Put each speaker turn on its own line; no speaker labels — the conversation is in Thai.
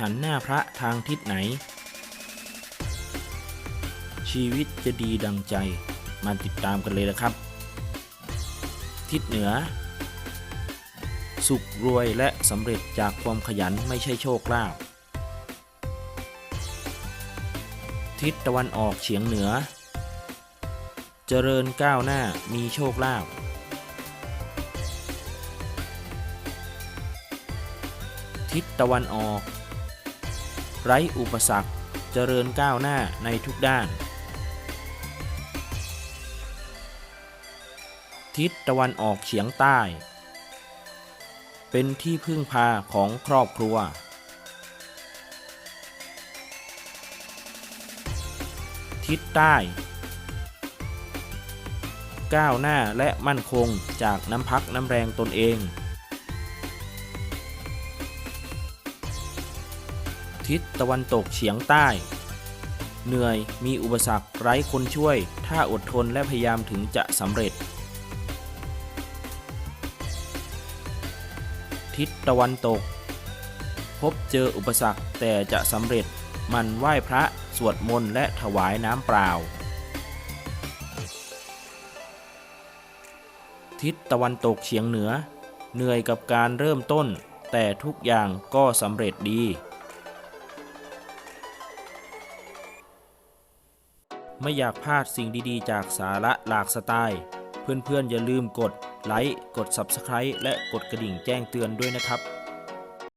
หันหน้าพระทางทิศไหน ชีวิตจะดีดังใจมาติดตามกันเลยนะครับ ทิศเหนือ สุขรวยและสำเร็จจากความขยันไม่ใช่โชคลาภทิศตะวันออกเฉียงเหนือ เจริญก้าวหน้ามีโชคลาภทิศตะวันออก ไร้อุปสรรค เจริญก้าวหน้าในทุกด้าน ทิศตะวันออกเฉียงใต้ เป็นที่พึ่งพาของครอบครัว ทิศใต้ ก้าวหน้าและมั่นคงจากน้ำพักน้ำแรงตนเอง ทิศตะวันตกเฉียงใต้ เหนื่อยมีอุปสรรคไร้คนช่วย ถ้าอดทนและพยายามถึงจะสำเร็จ ทิศตะวันตก พบเจออุปสรรคแต่จะสำเร็จ มันไหว้พระสวดมนต์และถวายน้ำเปล่า ทิศตะวันตกเฉียงเหนือ เหนื่อยกับการเริ่มต้นแต่ทุกอย่างก็สำเร็จดี ไม่อยากพลาดสิ่งดีๆ จากสาระหลากสไตล์ เพื่อนๆ อย่าลืมกดไลค์ กด Subscribe และกดกระดิ่งแจ้งเตือนด้วยนะครับ